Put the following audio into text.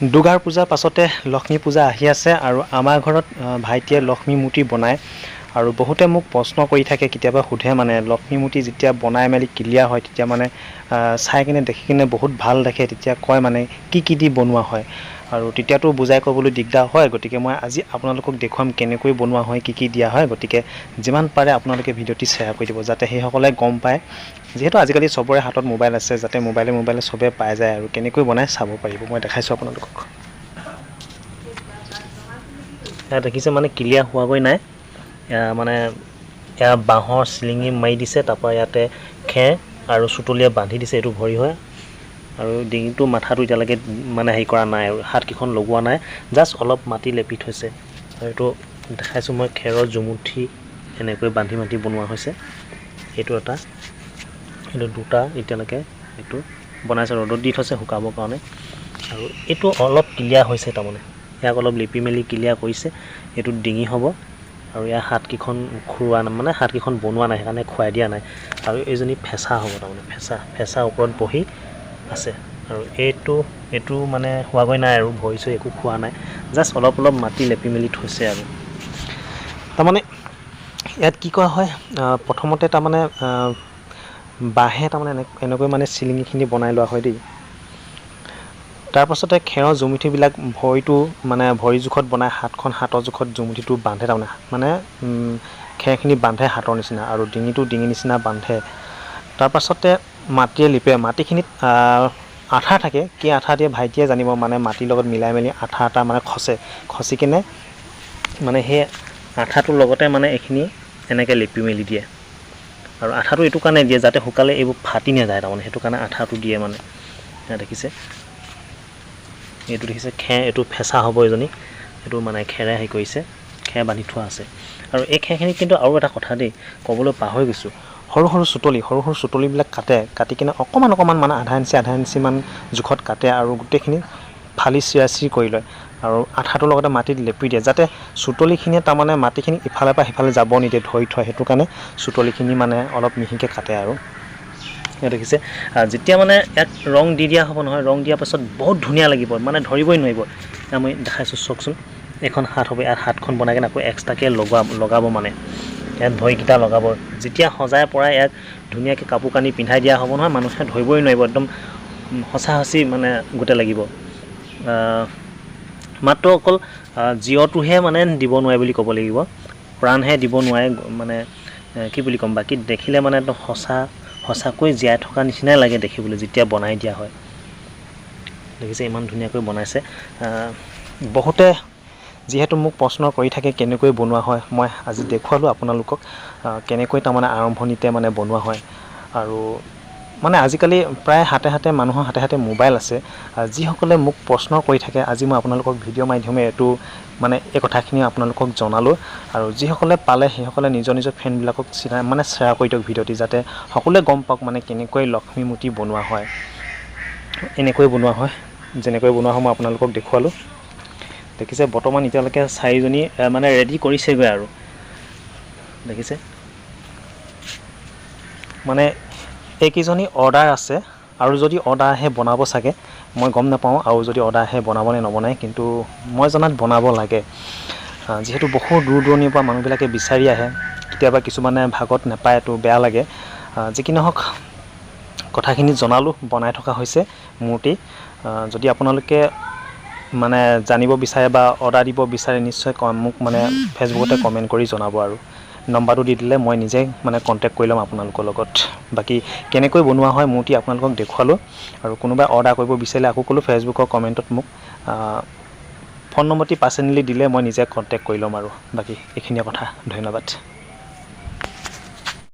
দুৰ্গাৰ পূজাৰ পাছতে লক্ষ্মী পূজা আহি আছে আৰু আমাৰ ঘৰত ভাইটিয়ে লক্ষ্মী মূৰ্তি বনায়। আৰু বহুতে মোক প্ৰশ্ন কৰি থাকে কেতিয়াবা সোধে মানে লক্ষ্মী মূৰ্তি যেতিয়া বনাই মেলি ক্লিয়াৰ হয় তেতিয়া মানে চাই কিনে দেখি কিনে বহুত ভাল দেখে তেতিয়া কয় মানে কি কি দি বনোৱা হয়? আৰু তেতিয়াতো বুজাই ক'বলৈ দিগদাৰ হয় গতিকে মই আজি আপোনালোকক দেখুৱাম কেনেকৈ বনোৱা হয় কি কি দিয়া হয় গতিকে যিমান পাৰে আপোনালোকে ভিডিঅ'টি শ্বেয়াৰ কৰি দিব যাতে সেইসকলে গম পায়। যিহেতু আজিকালি চবৰে হাতত মোবাইল আছে যাতে মোবাইলে মোবাইলে চবে পাই যায় আৰু কেনেকৈ বনাই চাব পাৰিব মই দেখাইছোঁ আপোনালোকক। দেখিছে মানে ক্লিয়াৰ হোৱাগৈ নাই। মানে এয়া বাঁহৰ চিলিঙি মাৰি দিছে তাৰপৰা ইয়াতে খেৰ আৰু চুতলীয়া বান্ধি দিছে এইটো ভৰি হয়। আৰু ডিঙিটো মাথাটো এতিয়ালৈকে মানে হেৰি কৰা নাই আৰু হাতকেইখন লগোৱা নাই জাষ্ট অলপ মাটি লেপি থৈছে। আৰু এইটো দেখাইছোঁ মই খেৰৰ জুমুঠি এনেকৈ বান্ধি বান্ধি বনোৱা হৈছে। এইটো এটা এইটো দুটা এতিয়ালৈকে এইটো বনাইছে ৰ'দত দি থৈছে শুকাবৰ কাৰণে। আৰু এইটো অলপ ক্লিয়াৰ হৈছে তাৰমানে ইয়াক অলপ লিপি মেলি ক্লিয়াৰ কৰিছে এইটো ডিঙি হ'ব। আৰু ইয়াৰ হাতকেইখন খুৰোৱা নাই মানে হাতকেইখন বনোৱা নাই সেইকাৰণে খুৱাই দিয়া নাই। আৰু এইজনী ফেঁচা হ'ব তাৰমানে ফেঁচা ফেঁচা ওপৰত বহি আছে। আৰু এইটো এইটো মানে হোৱাগৈ নাই আৰু ভৰি চৰি একো খোৱা নাই। জাষ্ট অলপ অলপ মাটি লেপি মেলি থৈছে আৰু। তাৰমানে ইয়াত কি কৰা হয় প্ৰথমতে তাৰমানে বাঁহে তাৰমানে এনে এনেকৈ মানে চিলিঙিখিনি বনাই লোৱা হয় দেই। তাৰপাছতে খেৰৰ জুমুঠিবিলাক ভৰিটো মানে ভৰি জোখত বনাই হাতখন হাতৰ জোখত জুমুঠিটো বান্ধে তাৰমানে। মানে খেৰখিনি বান্ধে হাতৰ নিচিনা আৰু ডিঙিটো ডিঙি নিচিনা বান্ধে। তাৰপাছতে মাটিয়ে লিপে। মাটিখিনিত আঠা থাকে। কি আঠা দিয়ে ভাইটিয়ে জানিব মানে মাটিৰ লগত মিলাই মেলি আঠা এটা মানে খচে। খচি কিনে মানে সেই আঠাটোৰ লগতে মানে এইখিনি এনেকৈ লিপি মেলি দিয়ে। আৰু আঠাটো এইটো কাৰণে দিয়ে যাতে শুকালে এইবোৰ ফাটি নাযায় তাৰমানে। সেইটো কাৰণে আঠাটো দিয়ে মানে। দেখিছে? এইটো দেখিছে খেৰ এইটো ফেঁচা হ'ব এজনী। এইটো মানে খেৰে হেৰি কৰিছে খেৰ বান্ধি থোৱা আছে। আৰু এই খেৰখিনি কিন্তু আৰু এটা কথা দেই ক'বলৈ পাহৰি গৈছোঁ। সৰু সৰু চুতলি সৰু সৰু চুতলিবিলাক কাটে কাটি কিনে অকণমান অকণমান মানে আধা ইঞ্চি আধা ইঞ্চিমান জোখত কাটে আৰু গোটেইখিনি ফালি চিৰা চিৰি কৰি লয়। আৰু আঠাটোৰ লগতে মাটিত লেপি দিয়ে যাতে চুতলিখিনিয়ে তাৰমানে মাটিখিনি ইফালৰ পৰা সিফালে যাব নিদিয়ে ধৰি থয়। সেইটো কাৰণে চুতলিখিনি মানে অলপ মিহিকৈ কাটে আৰু। দেখিছে। যেতিয়া মানে ইয়াত ৰং দি দিয়া হ'ব নহয় ৰং দিয়াৰ পাছত বহুত ধুনীয়া লাগিব মানে ধৰিবই নোৱাৰিব। মই দেখাইছোঁ চাওকচোন। এইখন হাত হ'ব ইয়াত হাতখন বনাই কিনে আকৌ এক্সট্ৰাকৈ লগোৱা লগাব মানে। ইয়াত ভৰিকেইটা লগাব। যেতিয়া সজাই পৰাই ইয়াক ধুনীয়াকৈ কাপোৰ কানি পিন্ধাই দিয়া হ'ব নহয় মানুহে ধৰিবই নোৱাৰিব একদম সঁচা সঁচি মানে গোটেই লাগিব। মাত্ৰ অকল জীয়টোহে মানে দিব নোৱাৰে বুলি ক'ব লাগিব। প্ৰাণহে দিব নোৱাৰে মানে কি বুলি ক'ম বাকী দেখিলে মানে একদম সঁচা সঁচাকৈ জীয়াই থকা নিচিনাই লাগে দেখিবলৈ যেতিয়া বনাই দিয়া হয়। দেখিছে ইমান ধুনীয়াকৈ বনাইছে। বহুতে যিহেতু মোক প্ৰশ্ন কৰি থাকে কেনেকৈ বনোৱা হয় মই আজি দেখুৱালোঁ আপোনালোকক। কেনেকৈ তাৰমানে আৰম্ভণিতে মানে বনোৱা হয়। আৰু মানে আজিকালি প্ৰায় হাতে হাতে মানুহৰ হাতে হাতে মোবাইল আছে যিসকলে মোক প্ৰশ্ন কৰি থাকে আজি মই আপোনালোকক ভিডিঅ' মাধ্যমে এইটো মানে এই কথাখিনি আপোনালোকক জনালোঁ আৰু যিসকলে পালে সেইসকলে নিজৰ নিজৰ ফ্ৰেণ্ডবিলাকক চিনাই মানে শ্বেয়াৰ কৰি দিয়ক ভিডিঅ'টি যাতে সকলোৱে গম পাওক মানে কেনেকৈ লক্ষ্মী মূৰ্তি বনোৱা হয়। এনেকৈ বনোৱা হয় যেনেকৈ বনোৱা হয় মই আপোনালোকক দেখুৱালোঁ। দেখিছে বৰ্তমান এতিয়ালৈকে চাৰিজনী মানে ৰেডি কৰিছেগৈ আৰু। দেখিছে? মানে এইকেইজনী অৰ্ডাৰ আছে আৰু যদি অৰ্ডাৰ আহে বনাব চাগে। মই গম নাপাওঁ আৰু যদি অৰ্ডাৰ আহে বনাব নে নবনায় কিন্তু মই জনাত বনাব লাগে। যিহেতু বহু দূৰ দূৰণিৰ পৰা মানুহবিলাকে বিচাৰি আহে কেতিয়াবা কিছুমানে ভাগত নাপায় তো বেয়া লাগে। যি কি নহওক কথাখিনি জনালোঁ বনাই থকা হৈছে মূৰ্তি। যদি আপোনালোকে মানে জানিব বিচাৰে বা অৰ্ডাৰ দিব বিচাৰে নিশ্চয় মোক মানে ফেচবুকতে কমেণ্ট কৰি জনাব আৰু। নম্বৰটো দি দিলে মই নিজেই মানে কণ্টেক্ট কৰি ল'ম আপোনালোকৰ লগত। বাকী কেনেকৈ বনোৱা হয় মূৰ্তি আপোনালোকক দেখুৱালোঁ আৰু কোনোবাই অৰ্ডাৰ কৰিব বিচাৰিলে আকৌ ক'লোঁ ফেচবুকৰ কমেণ্টত মোক। ফোন নম্বৰটি পাৰ্চনেলি দিলে মই নিজে কণ্টেক্ট কৰি ল'ম আৰু। বাকী এইখিনিয়ে কথা। ধন্যবাদ।